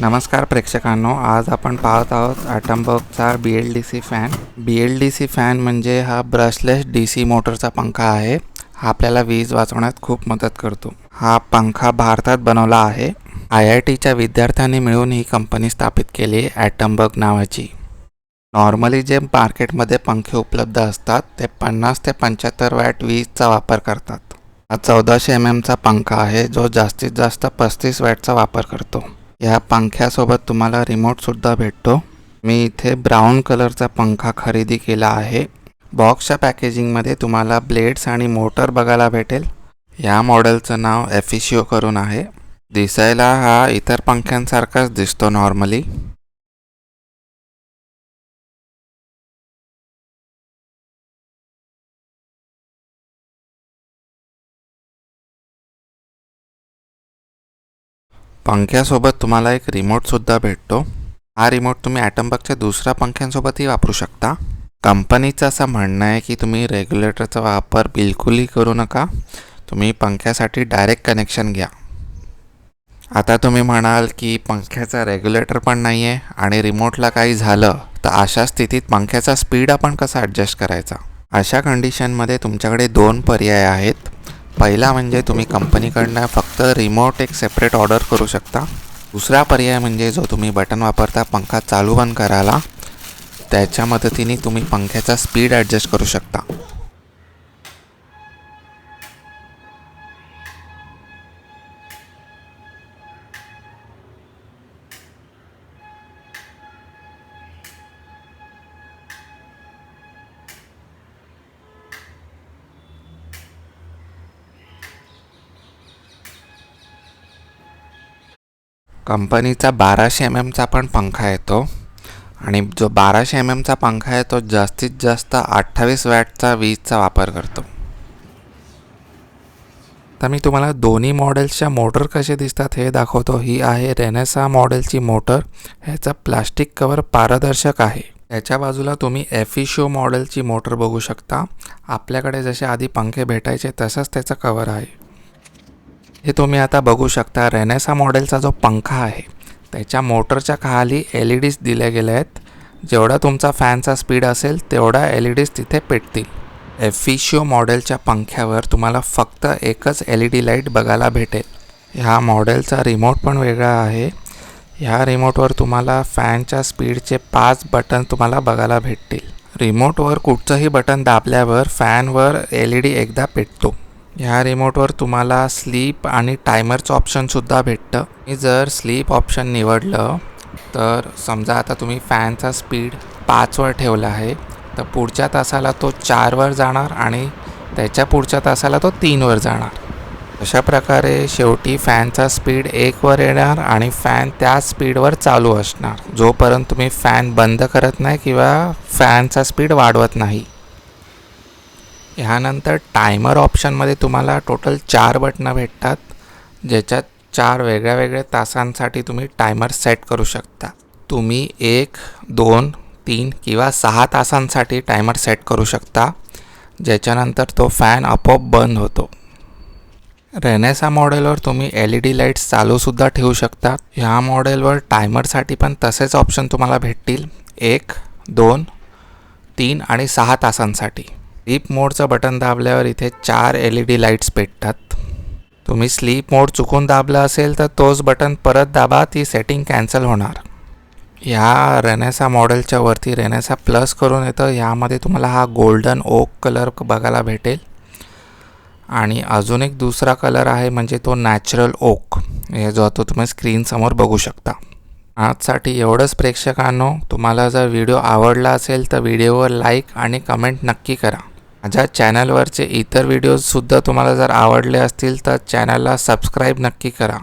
नमस्कार प्रेक्षकांनो आज आपण पाहत आहोत ॲटमबर्गचा B L D C fan B L D C fan म्हणजे हा ब्रशलेस डी सी मोटरचा पंखा आहे. हा आपल्याला वीज वाचवण्यात खूप मदत करतो. हा पंखा भारतात बनवला आहे. आय आय टीच्या विद्यार्थ्यांनी मिळून ही कंपनी स्थापित केली ॲटमबर्ग नावाची. नॉर्मली जे मार्केटमध्ये पंखे उपलब्ध असतात ते पन्नास ते पंच्याहत्तर वॅट वीजचा वापर करतात. हा चौदाशे एम एमचा पंखा आहे जो जास्तीत जास्त पस्तीस वॅटचा वापर करतो. या पंख्यासोबत तुम्हाला रिमोटसुद्धा भेटतो. मी इथे ब्राऊन कलरचा पंखा खरेदी केला आहे. बॉक्सच्या पॅकेजिंगमध्ये तुम्हाला ब्लेड्स आणि मोटर बघायला भेटेल. या मॉडेलचं नाव एफिशिओ करून आहे. दिसायला हा इतर पंख्यांसारखाच दिसतो नॉर्मली पंख्यासोबत तुम्हाला एक रिमोटसुद्धा भेटतो. हा रिमोट तुम्ही ॲटमबगच्या दुसऱ्या पंख्यांसोबतही वापरू शकता. कंपनीचं असं म्हणणं आहे की तुम्ही रेग्युलेटरचा वापर बिलकुलही करू नका. तुम्ही पंख्यासाठी डायरेक्ट कनेक्शन घ्या. आता तुम्ही म्हणाल की पंख्याचा रेग्युलेटर पण नाही आहे आणि रिमोटला काही झालं तर अशा स्थितीत पंख्याचा स्पीड आपण कसा ॲडजस्ट करायचा? अशा कंडिशनमध्ये तुमच्याकडे दोन पर्याय आहेत. पहिला म्हणजे तुम्ही कंपनीकडनं फक्त रिमोट एक सेपरेट ऑर्डर करू शकता. दुसरा पर्याय म्हणजे जो तुम्ही बटन वापरता पंखा चालू बंद करायला त्याच्या मदतीने तुम्ही पंख्याचा स्पीड ॲडजस्ट करू शकता. कंपनीचा बाराशे एम एमचा पण पंखा येतो. आणि जो बाराशे एम एमचा पंखा आहे तो जास्तीत जास्त अठ्ठावीस वॅटचा वीजचा वापर करतो. तर मी तुम्हाला दोन्ही मॉडेल्सच्या मोटर कसे दिसतात हे दाखवतो. ही आहे रेनेसा मॉडेलची मोटर ह्याचं प्लास्टिक कवर पारदर्शक आहे. याच्या बाजूला तुम्ही एफिशो मॉडेलची मोटर बघू शकता. आपल्याकडे जसे आधी पंखे भेटायचे तसंच त्याचं कवर आहे. हे तुम्ही आता बघू शकता रेनेसा मॉडेलचा जो पंखा आहे त्याच्या मोटरच्या खाली एल ई डीज दिल्या गेल्या आहेत. जेवढा तुमचा फॅनचा स्पीड असेल तेवढा एल ई डीज तिथे पेटतील. एफिशिओ मॉडेलच्या पंख्यावर तुम्हाला फक्त एकच एल ई डी लाइट बघायला भेटेल. ह्या मॉडेलचा रिमोट पण वेगळा आहे. ह्या रिमोटवर तुम्हाला फॅनच्या स्पीडचे पाच बटन तुम्हाला बघायला भेटतील. रिमोटवर कुठचंही बटन दाबल्यावर फॅनवर एल ई डी एकदा पेटतो. ह्या रिमोटवर तुम्हाला स्लीप आणि टायमरचं ऑप्शनसुद्धा भेटतं. मी जर स्लीप ऑप्शन निवडलं तर समजा आता तुम्ही फॅनचा स्पीड पाचवर ठेवला आहे तर पुढच्या तासाला तो चारवर जाणार आणि त्याच्या पुढच्या तासाला तो तीनवर जाणार. अशा प्रकारे शेवटी फॅनचा स्पीड एकवर येणार आणि फॅन त्या स्पीडवर चालू असणार. जोपर्यंत तुम्ही फॅन बंद करत नाही किंवा फॅनचा स्पीड वाढवत नाही. ह्यानंतर टायमर ऑप्शनमध्ये तुम्हाला टोटल चार बटणं भेटतात ज्याच्यात चार वेगळ्या वेगळ्या तासांसाठी तुम्ही टायमर सेट करू शकता. तुम्ही एक दोन तीन किंवा सहा तासांसाठी टायमर सेट करू शकता ज्याच्यानंतर तो फॅन आपोआप बंद होतो. रेनेसा मॉडेलवर तुम्ही एल ई डी लाईट्स चालूसुद्धा ठेवू शकता. ह्या मॉडेलवर टायमरसाठी पण तसेच ऑप्शन तुम्हाला भेटतील. एक दोन तीन आणि सहा तासांसाठी. स्लीप मोडचं बटन दाबल्यावर इथे चार एल ई डी लाईट्स पेटतात. तुम्ही स्लीप मोड चुकून दाबला असेल तर तोच बटन परत दाबा ती सेटिंग कॅन्सल होणार. ह्या रेनेसा मॉडेलच्या वरती रेनेसा प्लस करून येतं. ह्यामध्ये तुम्हाला हा गोल्डन ओक कलर बघायला भेटेल. आणि अजून एक दुसरा कलर आहे म्हणजे तो नॅचरल ओक हे जो तो तुम्ही स्क्रीनसमोर बघू शकता. आजसाठी एवढंच प्रेक्षकांनो. तुम्हाला जर व्हिडिओ आवडला असेल तर व्हिडिओवर लाईक आणि कमेंट नक्की करा. माझ्या चॅनलवरचे इतर व्हिडिओजसुद्धा तुम्हाला जर आवडले असतील तर चॅनलला सबस्क्राईब नक्की करा.